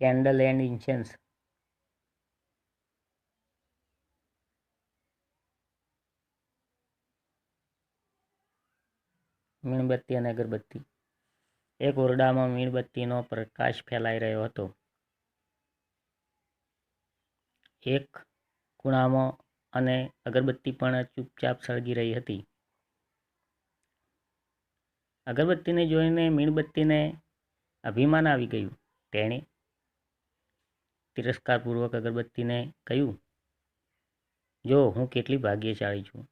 Candle and ઇન્સેન્સ મીણબત્તી અને અગરબત્તી. એક ઓરડામાં મીણબત્તીનો પ્રકાશ ફેલાઈ રહ્યો હતો. એક ખૂણામાં અને અગરબત્તી પણ ચૂપચાપ સળગી રહી હતી. અગરબત્તીને જોઈને મીણબત્તીને અભિમાન આવી ગયું. તેણે તિરસ્કારપૂર્વક અગરબત્તીને કહ્યું, જો હું કેટલી ભાગ્યશાળી છું,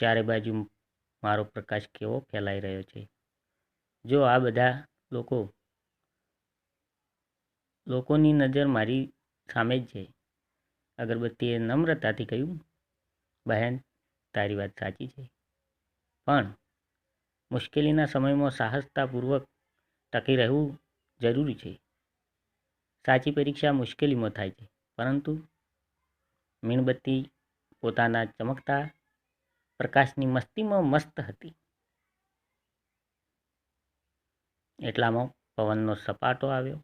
ચારે બાજુ મારો પ્રકાશ કેવો ફેલાઈ રહ્યો છે. જો આ બધા લોકો, લોકોની નજર મારી સામે જ છે. અગરબત્તીએ નમ્રતાથી કહ્યું, બહેન, તારી વાત સાચી છે. પણ મુશ્કેલીના સમયમાં સાહસતાપૂર્વક ટકી રહેવું જરૂરી છે. સાચી પરીક્ષા મુશ્કેલીમાં થાય છે. પરંતુ મીણબત્તી પોતાના ચમકતા પ્રકાશની મસ્તીમાં મસ્ત હતી. એટલામાં પવનનો સપાટો આવ્યો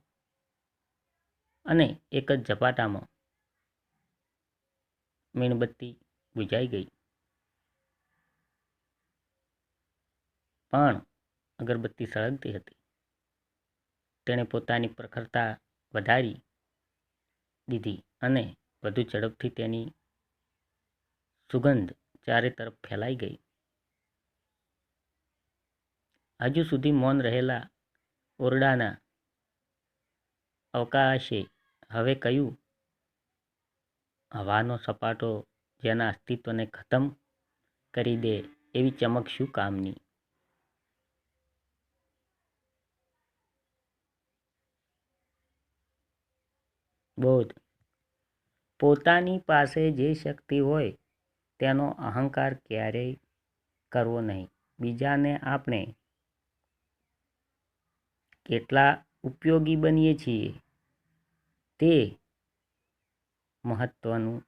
અને એક જ ઝપાટામાં મીણબત્તી બુઝાઈ ગઈ. પણ અગરબત્તી સળગતી હતી. તેણે પોતાની પ્રખરતા વધારી દીધી અને વધુ ઝડપથી તેની સુગંધ ચારે તરફ ફેલાઈ ગઈ. હજુ સુધી મૌન રહેલા ઓરડાના અવકાશે હવે કહ્યું હવાનો સપાટો જેના અસ્તિત્વને ખતમ કરી દે એવી ચમક શું કામની? બોધ. પોતાની પાસે જે શક્તિ હોય, તેનો અહંકાર ક્યારેય કરવો નહીં. બીજાને આપણે કેટલા ઉપયોગી બનીએ છીએ તે મહત્વનું